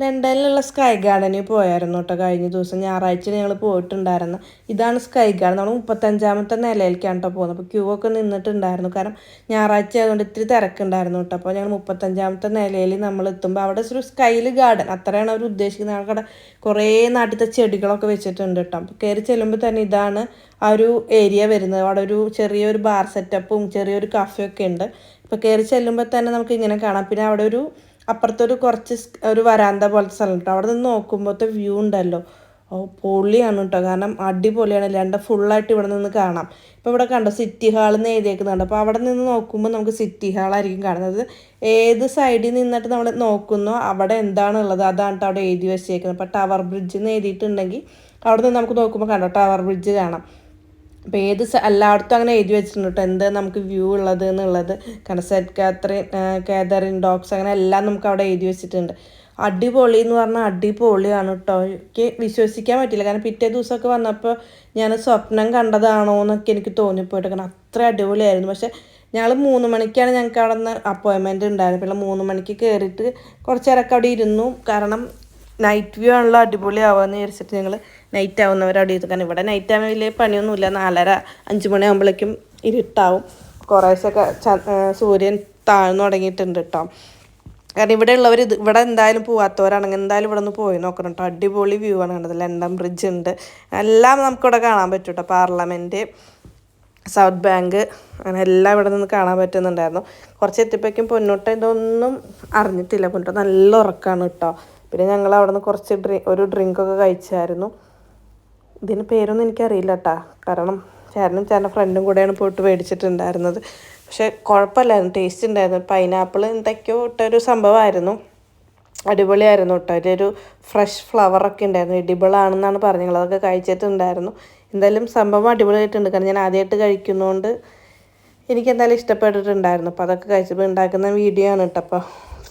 ലണ്ടനിലുള്ള sky ഗാർഡനിൽ പോയായിരുന്നു കേട്ടോ കഴിഞ്ഞ ദിവസം ഞായറാഴ്ച ഞങ്ങൾ പോയിട്ടുണ്ടായിരുന്നു. ഇതാണ് സ്കൈ ഗാർഡൻ നമ്മൾ മുപ്പത്തഞ്ചാമത്തെ നിലയിലേക്കാണ് കേട്ടോ പോകുന്നത്. അപ്പോൾ ക്യൂ ഒക്കെ നിന്നിട്ടുണ്ടായിരുന്നു. കാരണം ഞായറാഴ്ച ആയതുകൊണ്ട് ഇത്തിരി തിരക്കുണ്ടായിരുന്നു കേട്ടോ അപ്പോൾ ഞങ്ങൾ മുപ്പത്തഞ്ചാമത്തെ നിലയിൽ നമ്മൾ എത്തുമ്പോൾ അവിടെ ഒരു സ്കൈൽ ഗാർഡൻ അത്രയാണ് അവർ ഉദ്ദേശിക്കുന്നത്. അവിടെ കുറേ നാട്ടിലത്തെ ചെടികളൊക്കെ വെച്ചിട്ടുണ്ട് കേട്ടോ അപ്പോൾ കയറി ചെല്ലുമ്പോൾ തന്നെ ഇതാണ് ആ ഒരു ഏരിയ വരുന്നത്. അവിടെ ഒരു ചെറിയൊരു ബാർ സെറ്റപ്പും ചെറിയൊരു കഫയൊക്കെ ഉണ്ട്. ഇപ്പോൾ കയറി ചെല്ലുമ്പോൾ തന്നെ നമുക്ക് ഇങ്ങനെ കാണാം. പിന്നെ അവിടെ ഒരു അപ്പുറത്തൊരു കുറച്ച് ഒരു വരാന്ത പോലത്തെ സ്ഥലം കേട്ടോ അവിടെ നിന്ന് നോക്കുമ്പോഴത്തെ വ്യൂ ഉണ്ടല്ലോ. ഓ പൊളിയാണ് കേട്ടോ. കാരണം അടിപൊളിയാണ്. രണ്ട് ഫുള്ളായിട്ട് ഇവിടെ നിന്ന് കാണാം. ഇപ്പോൾ ഇവിടെ കണ്ടോ സിറ്റി ഹാൾ എന്ന് എഴുതിയേക്കുന്നുണ്ട്. അപ്പോൾ അവിടെ നിന്ന് നോക്കുമ്പോൾ നമുക്ക് സിറ്റി ഹാളായിരിക്കും കാണുന്നത്. ഏത് സൈഡിൽ നിന്നിട്ട് നമ്മൾ നോക്കുന്നോ അവിടെ എന്താണുള്ളത് അതാണ് അവിടെ എഴുതി വെച്ചേക്കുന്നത്. അപ്പോൾ ടവർ ബ്രിഡ്ജ് എന്ന് എഴുതിയിട്ടുണ്ടെങ്കിൽ അവിടെ നിന്ന് നമുക്ക് നോക്കുമ്പോൾ കണ്ടോ ടവർ ബ്രിഡ്ജ് കാണാം. അപ്പോൾ ഏത് എല്ലായിടത്തും അങ്ങനെ എഴുതി വെച്ചിട്ടുണ്ട് കേട്ടോ എന്ത് നമുക്ക് വ്യൂ ഉള്ളത് എന്നുള്ളത്. കാരണം സെറ്റ് കാത്തറിൻ അങ്ങനെ എല്ലാം നമുക്ക് അവിടെ എഴുതി വെച്ചിട്ടുണ്ട്. അടിപൊളി എന്ന് പറഞ്ഞാൽ അടിപൊളിയാണ് കേട്ടോ എനിക്ക് വിശ്വസിക്കാൻ പറ്റില്ല. കാരണം പിറ്റേ ദിവസമൊക്കെ വന്നപ്പോൾ ഞാൻ സ്വപ്നം കണ്ടതാണോ എന്നൊക്കെ എനിക്ക് തോന്നിപ്പോയിട്ട്. കാരണം അത്ര അടിപൊളിയായിരുന്നു. പക്ഷെ ഞങ്ങൾ മൂന്ന് മണിക്കാണ് ഞങ്ങൾക്ക് അവിടെ നിന്ന് അപ്പോയിൻമെന്റ് ഉണ്ടായിരുന്നത് പിന്നെ മൂന്ന് മണിക്ക് കയറിയിട്ട് കുറച്ച് നേരമൊക്കെ അവിടെ ഇരുന്നു. കാരണം നൈറ്റ് വ്യൂ ആണല്ലോ അടിപൊളിയാവുമെന്ന് വിചാരിച്ചിട്ട് ഞങ്ങൾ നൈറ്റ് ആവുന്നവർ അവിടെ ഇരുന്നു. കാരണം ഇവിടെ നൈറ്റ് ആവുന്ന വലിയ പണിയൊന്നുമില്ല. നാലര അഞ്ച് മണിയാകുമ്പോഴേക്കും ഇരുട്ടാവും. കുറേശ്ശൊക്കെ സൂര്യൻ താഴ്ന്നു തുടങ്ങിയിട്ടുണ്ട് കേട്ടോ കാരണം ഇവിടെ ഉള്ളവർ ഇത് ഇവിടെ എന്തായാലും പോവാത്തവരാണെങ്കിൽ എന്തായാലും ഇവിടെ നിന്ന് പോയി നോക്കണം കേട്ടോ അടിപൊളി വ്യൂ ആണ് കണ്ടത്. ലണ്ടൻ ബ്രിഡ്ജ് ഉണ്ട്. എല്ലാം നമുക്കിവിടെ കാണാൻ പറ്റും കേട്ടോ പാർലമെന്റ് സൗത്ത് ബാങ്ക് അങ്ങനെ എല്ലാം ഇവിടെ നിന്ന് കാണാൻ പറ്റുന്നുണ്ടായിരുന്നു. കുറച്ച് എത്തിയപ്പോഴേക്കും പൊന്നോട്ട ഇതൊന്നും അറിഞ്ഞിട്ടില്ല പൊന്നോട്ട. നല്ല ഉറക്കമാണ് കേട്ടോ പിന്നെ ഞങ്ങൾ അവിടെ നിന്ന് കുറച്ച് ഡ്രി ഒരു ഡ്രിങ്കൊക്കെ കഴിച്ചായിരുന്നു. ഇതിന് പേരൊന്നും എനിക്കറിയില്ല കേട്ടാ കാരണം ചേട്ടനും ചേട്ടന്റെ ഫ്രണ്ടും കൂടെയാണ് പോയിട്ട് മേടിച്ചിട്ടുണ്ടായിരുന്നത്. പക്ഷേ കുഴപ്പമില്ലായിരുന്നു. ടേസ്റ്റ് ഉണ്ടായിരുന്നു. പൈനാപ്പിൾ എന്തൊക്കെയോ ഇട്ടൊരു സംഭവമായിരുന്നു. അടിപൊളിയായിരുന്നു കേട്ടോ. അതിലൊരു ഫ്രഷ് ഫ്ലവറൊക്കെ ഉണ്ടായിരുന്നു. എഡിബിൾ ആണെന്നാണ് പറഞ്ഞത് അതൊക്കെ കഴിച്ചിട്ടുണ്ടായിരുന്നു. എന്തായാലും സംഭവം അടിപൊളിയായിട്ടുണ്ട്. കാരണം ഞാൻ ആദ്യമായിട്ട് കഴിക്കുന്നതുകൊണ്ട് എനിക്ക് എന്തായാലും ഇഷ്ടപ്പെട്ടിട്ടുണ്ടായിരുന്നു. അപ്പോൾ അതൊക്കെ കഴിച്ചപ്പോൾ ഉണ്ടാക്കുന്ന വീഡിയോ ആണ് കേട്ടോ. അപ്പോൾ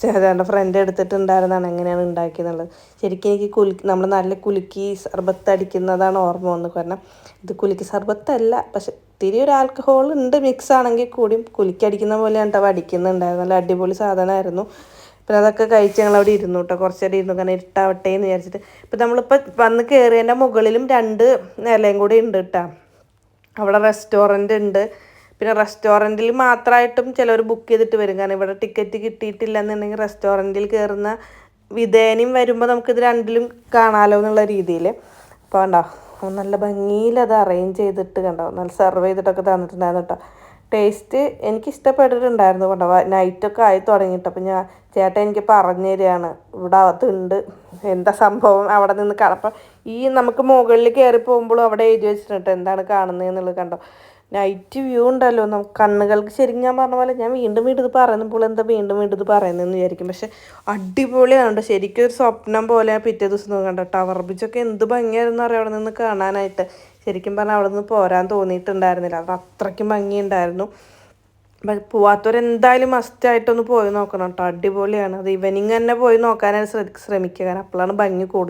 ചേട്ടന്റെ ഫ്രണ്ട് എടുത്തിട്ടുണ്ടായിരുന്നതാണ് എങ്ങനെയാണ് ഉണ്ടാക്കിയെന്നുള്ളത്. ശരിക്കും എനിക്ക് കുലുക്കി നമ്മൾ നല്ല കുലുക്കി സർബത്ത് അടിക്കുന്നതാണ് ഓർമ്മ വന്നത്. കാരണം ഇത് കുലുക്കി സർബത്തല്ല പക്ഷെ ഇത്തിരി ഒരു ആൽക്കഹോൾ ഉണ്ട് മിക്സ് ആണെങ്കിൽ കൂടിയും കുലുക്കി അടിക്കുന്ന പോലെയാണ് കേട്ടോ അടിക്കുന്നുണ്ടായിരുന്നു. നല്ല അടിപൊളി സാധനമായിരുന്നു. പിന്നെ അതൊക്കെ കഴിച്ച് ഞങ്ങൾ അവിടെ ഇരുന്നു കേട്ടോ കുറച്ച് നേരം ഇരുന്നു. കാരണം ഇരുട്ടാവട്ടെ എന്ന് വിചാരിച്ചിട്ട്. ഇപ്പം നമ്മളിപ്പോൾ വന്ന് കയറിയതിന്റെ മുകളിലും രണ്ട് നിലയും കൂടി ഉണ്ട് കേട്ടോ. അവിടെ റെസ്റ്റോറന്റ് ഉണ്ട്. പിന്നെ റെസ്റ്റോറന്റിൽ മാത്രമായിട്ടും ചിലർ ബുക്ക് ചെയ്തിട്ട് വരും. കാരണം ഇവിടെ ടിക്കറ്റ് കിട്ടിയിട്ടില്ല എന്നുണ്ടെങ്കിൽ റെസ്റ്റോറന്റിൽ കയറുന്ന വിധേനയും വരുമ്പോൾ നമുക്കിത് രണ്ടിലും കാണാമല്ലോ എന്നുള്ള രീതിയിൽ അപ്പോൾ കണ്ടോ നല്ല ഭംഗിയിൽ അത് അറേഞ്ച് ചെയ്തിട്ട് കണ്ടോ നല്ല സെർവ് ചെയ്തിട്ടൊക്കെ തന്നിട്ടുണ്ടായിരുന്നു കേട്ടോ. ടേസ്റ്റ് എനിക്ക് ഇഷ്ടപ്പെട്ടിട്ടുണ്ടായിരുന്നു കേട്ടോ. നൈറ്റൊക്കെ ആയി തുടങ്ങിയിട്ട്. അപ്പം ഞാൻ ചേട്ടൻ എനിക്ക് പറഞ്ഞു തരികയാണ്. ഇവിടെ അതുണ്ട്. എന്താ സംഭവം? അവിടെ നിന്ന് കാണാം. അപ്പം ഈ നമുക്ക് മുകളിൽ കയറി പോകുമ്പോഴും അവിടെ എഴുതി വെച്ചിട്ടുണ്ട് എന്താണ് കാണുന്നത് എന്നുള്ളത് കണ്ടോ. നൈറ്റ് വ്യൂ ഉണ്ടല്ലോ. നമുക്ക് കണ്ണുകൾക്ക് ശരിക്കും ഞാൻ പറഞ്ഞ പോലെ ഞാൻ വീണ്ടും വീണ്ടും ഇത് പറയുമ്പോൾ എന്താ വീണ്ടും വീണ്ടും ഇത് പറയുന്നതെന്ന് വിചാരിക്കും. പക്ഷെ അടിപൊളിയാണ് ശരിക്കും ഒരു സ്വപ്നം പോലെ പിറ്റേ ദിവസം കണ്ടോ. ടവർ ബ്രിഡ്ജൊക്കെ എന്ത് ഭംഗിയായിരുന്നു അറിയാം അവിടെ നിന്ന് കാണാനായിട്ട്. ശരിക്കും പറഞ്ഞാൽ അവിടെ നിന്ന് പോരാൻ തോന്നിയിട്ടുണ്ടായിരുന്നില്ല. അത് അത്രയ്ക്കും ഭംഗിയുണ്ടായിരുന്നു. പോവാത്തവരെന്തായാലും മസ്റ്റായിട്ടൊന്ന് പോയി നോക്കണം കേട്ടോ. അടിപൊളിയാണ്. അത് ഈവനിങ് തന്നെ പോയി നോക്കാനായിട്ട് ശ്രമിക്കുക. കാരണം അപ്പോഴാണ് ഭംഗി കൂടുതൽ.